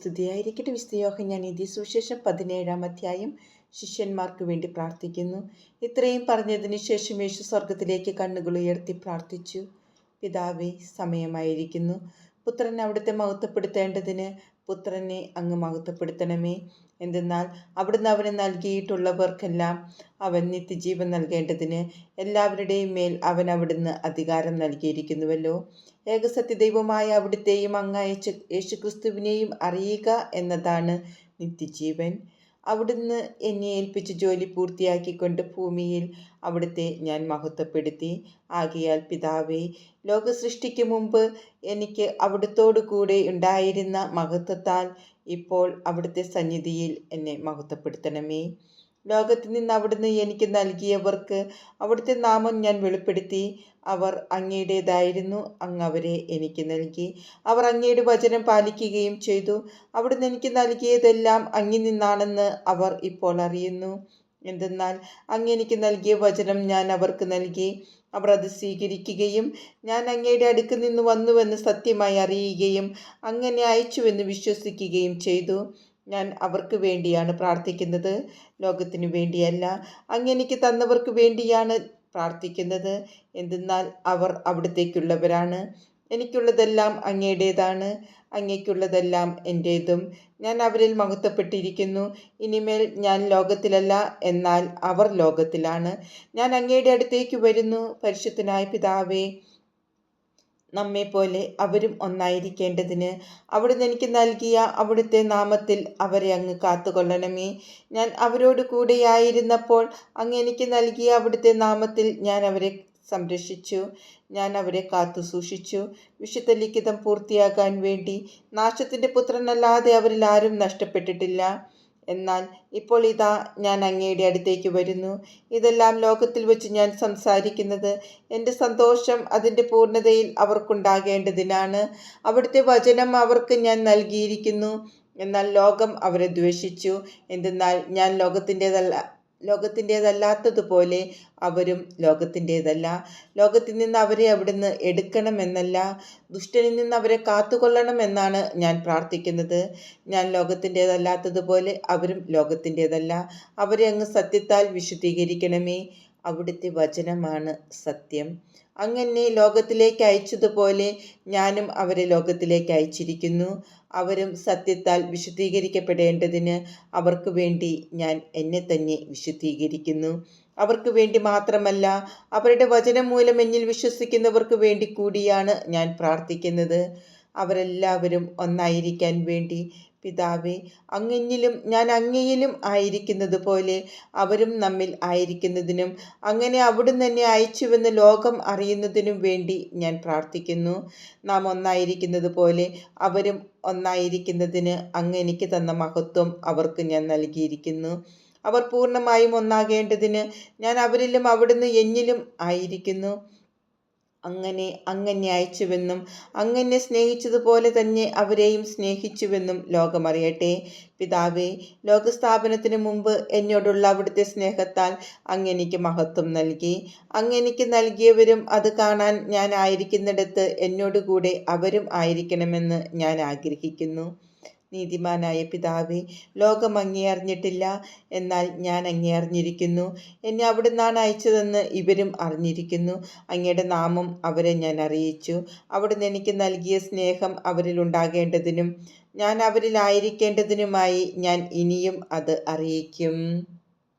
സ്തുതിയായിരിക്കട്ടെ. വിസ്തയോഹം ഞാൻ ഇതി സുശേഷം പതിനേഴാം അധ്യായം ശിഷ്യന്മാർക്ക് വേണ്ടി പ്രാർത്ഥിക്കുന്നു. ഇത്രയും പറഞ്ഞതിന് ശേഷം യേശു സ്വർഗത്തിലേക്ക് കണ്ണുകൾ ഉയർത്തി പ്രാർത്ഥിച്ചു. പിതാവേ സമയമായിരിക്കുന്നു. പുത്രൻ അവിടുത്തെ മഹത്വപ്പെടുത്തേണ്ടതിന് പുത്രനെ അങ്ങ് മഹത്വപ്പെടുത്തണമേ. എന്തെന്നാൽ അവിടുന്ന് അവന് നൽകിയിട്ടുള്ളവർക്കെല്ലാം അവൻ നിത്യജീവൻ നൽകേണ്ടതിന് എല്ലാവരുടെയും മേൽ അവൻ അവിടുന്ന് അധികാരം നൽകിയിരിക്കുന്നുവല്ലോ. ഏകസത്യ ദൈവമായ അവിടുത്തെയും അങ്ങയച്ച യേശുക്രിസ്തുവിനെയും അറിയുക എന്നതാണ് നിത്യജീവൻ. അവിടുന്ന് എന്നെ ഏൽപ്പിച്ച് ജോലി പൂർത്തിയാക്കിക്കൊണ്ട് ഭൂമിയിൽ അവിടുത്തെ ഞാൻ മഹത്വപ്പെടുത്തി. ആകിയാൽ പിതാവേ ലോക സൃഷ്ടിക്കു മുമ്പ് എനിക്ക് അവിടുത്തോടു കൂടെ ഉണ്ടായിരുന്ന മഹത്വത്താൽ ഇപ്പോൾ അവിടുത്തെ സന്നിധിയിൽ എന്നെ മഹത്വപ്പെടുത്തണമേ. ലോകത്തിൽ നിന്ന് അവിടുന്ന് എനിക്ക് നൽകിയവർക്ക് അവിടുത്തെ നാമം ഞാൻ വെളിപ്പെടുത്തി. അവർ അങ്ങയുടേതായിരുന്നു അങ്ങ് അവരെ എനിക്ക് നൽകി. അവർ അങ്ങയുടെ വചനം പാലിക്കുകയും ചെയ്തു. അവിടുന്ന് എനിക്ക് നൽകിയതെല്ലാം അങ്ങി നിന്നാണെന്ന് അവർ ഇപ്പോൾ അറിയുന്നു. എന്തെന്നാൽ അങ്ങ് എനിക്ക് നൽകിയ വചനം ഞാൻ അവർക്ക് നൽകി. അവർ അത് സ്വീകരിക്കുകയും ഞാൻ അങ്ങയുടെ അടുക്ക് നിന്ന് വന്നുവെന്ന് സത്യമായി അറിയുകയും അങ്ങനെ അയച്ചുവെന്ന് വിശ്വസിക്കുകയും ചെയ്തു. ഞാൻ അവർക്ക് വേണ്ടിയാണ് പ്രാർത്ഥിക്കുന്നത്. ലോകത്തിനു വേണ്ടിയല്ല അങ്ങെനിക്ക് തന്നവർക്ക് വേണ്ടിയാണ് പ്രാർത്ഥിക്കുന്നത്. എന്തെന്നാൽ അവർ അവിടത്തേക്കുള്ളവരാണ്. എനിക്കുള്ളതെല്ലാം അങ്ങയുടേതാണ് അങ്ങയ്ക്കുള്ളതെല്ലാം എന്റേതും ഞാൻ അവരിൽ മഹത്വപ്പെട്ടിരിക്കുന്നു. ഇനിമേൽ ഞാൻ ലോകത്തിലല്ല എന്നാൽ അവർ ലോകത്തിലാണ്. ഞാൻ അങ്ങയുടെ അടുത്തേക്ക് വരുന്നു. പരിശുദ്ധനായ പിതാവേ നമ്മെപ്പോലെ അവരും ഒന്നായിരിക്കേണ്ടതിന് അവിടുന്ന് എനിക്ക് നൽകിയ അവിടുത്തെ നാമത്തിൽ അവരെ അങ്ങ് കാത്തുകൊള്ളണമേ. ഞാൻ അവരോട് കൂടെയായിരുന്നപ്പോൾ അങ്ങ് എനിക്ക് നൽകിയ അവിടുത്തെ നാമത്തിൽ ഞാൻ അവരെ സംരക്ഷിച്ചു. ഞാൻ അവരെ കാത്തു സൂക്ഷിച്ചു. വിശുദ്ധ ലിഖിതം പൂർത്തിയാകാൻ വേണ്ടി നാശത്തിന്റെ പുത്രനല്ലാതെ അവരിൽ ആരും നഷ്ടപ്പെട്ടിട്ടില്ല. എന്നാൽ ഇപ്പോൾ ഇതാ ഞാൻ അങ്ങയുടെ അടുത്തേക്ക് വരുന്നു. ഇതെല്ലാം ലോകത്തിൽ വെച്ച് ഞാൻ സംസാരിക്കുന്നത് എന്റെ സന്തോഷം അതിന്റെ പൂർണതയിൽ അവർക്കുണ്ടാകേണ്ടതിനാണ്. അവിടുത്തെ വചനം അവർക്ക് ഞാൻ നൽകിയിരിക്കുന്നു. എന്നാൽ ലോകം അവരെ ദ്വേഷിച്ചു. എന്തെന്നാൽ ഞാൻ ലോകത്തിന്റെതല്ല ലോകത്തിന്റേതല്ലാത്തതുപോലെ അവരും ലോകത്തിന്റേതല്ല. ലോകത്തിൽ നിന്ന് അവരെ അവിടുന്ന് എടുക്കണമെന്നല്ല. ദുഷ്ടനിൽ നിന്ന് അവരെ കാത്തുകൊള്ളണമെന്നാണ് ഞാൻ പ്രാർത്ഥിക്കുന്നത്. ഞാൻ ലോകത്തിന്റേതല്ലാത്തതുപോലെ അവരും ലോകത്തിന്റേതല്ല. അവരെ അങ്ങ് സത്യത്താൽ വിശുദ്ധീകരിക്കണമേ. അവിടുത്തെ വചനമാണ് സത്യം. അങ്ങനെ ലോകത്തിലേക്ക് അയച്ചതുപോലെ ഞാനും അവരെ ലോകത്തിലേക്ക് അയച്ചിരിക്കുന്നു. അവരും സത്യത്താൽ വിശുദ്ധീകരിക്കപ്പെടേണ്ടതിന് അവർക്ക് വേണ്ടി ഞാൻ എന്നെ തന്നെ വിശുദ്ധീകരിക്കുന്നു. അവർക്ക് വേണ്ടി മാത്രമല്ല അവരുടെ വചനം മൂലം എന്നിൽ വിശ്വസിക്കുന്നവർക്ക് വേണ്ടി കൂടിയാണ് ഞാൻ പ്രാർത്ഥിക്കുന്നത്. അവരെല്ലാവരും ഒന്നായിരിക്കാൻ വേണ്ടി പിതാവേ അങ്ങെന്നിലും ഞാൻ അങ്ങയിലും ആയിരിക്കുന്നത് പോലെ അവരും നമ്മിൽ ആയിരിക്കുന്നതിനും അങ്ങനെ അവിടുന്ന് എന്നെ അയച്ചുവെന്ന് ലോകം അറിയുന്നതിനും വേണ്ടി ഞാൻ പ്രാർത്ഥിക്കുന്നു. നാം ഒന്നായിരിക്കുന്നത് പോലെ അവരും ഒന്നായിരിക്കുന്നതിന് അങ്ങ് എനിക്ക് തന്ന മഹത്വം അവർക്ക് ഞാൻ നൽകിയിരിക്കുന്നു. അവർ പൂർണമായും ഒന്നാകേണ്ടതിന് ഞാൻ അവരിലും അവിടുന്ന് എന്നിലും ആയിരിക്കുന്നു. അങ്ങനെ അങ്ങനെ അയച്ചുവെന്നും അങ്ങനെ സ്നേഹിച്ചതുപോലെ തന്നെ അവരെയും സ്നേഹിച്ചുവെന്നും ലോകമറിയട്ടെ. പിതാവേ ലോകസ്ഥാപനത്തിന് മുമ്പ് എന്നോടുള്ള അവിടുത്തെ സ്നേഹത്താൽ അങ്ങനെക്ക് മഹത്വം നൽകി. അങ്ങനെക്ക് നൽകിയവരും അത് കാണാൻ ഞാൻ ആയിരിക്കുന്നിടത്ത് എന്നോടുകൂടെ അവരും ആയിരിക്കണമെന്ന് ഞാൻ ആഗ്രഹിക്കുന്നു. നീതിമാനായ പിതാവെ ലോകം അങ്ങേ അറിഞ്ഞിട്ടില്ല എന്നാൽ ഞാൻ അങ്ങേ അറിഞ്ഞിരിക്കുന്നു. എന്നെ അവിടുന്നാണ് അയച്ചതെന്ന് ഇവരും അറിഞ്ഞിരിക്കുന്നു. അങ്ങയുടെ നാമം അവരെ ഞാൻ അറിയിച്ചു. അവിടുന്ന് എനിക്ക് നൽകിയ സ്നേഹം അവരിൽ ഉണ്ടാകേണ്ടതിനും ഞാൻ അവരിലായിരിക്കേണ്ടതിനുമായി ഞാൻ ഇനിയും അത് അറിയിക്കും.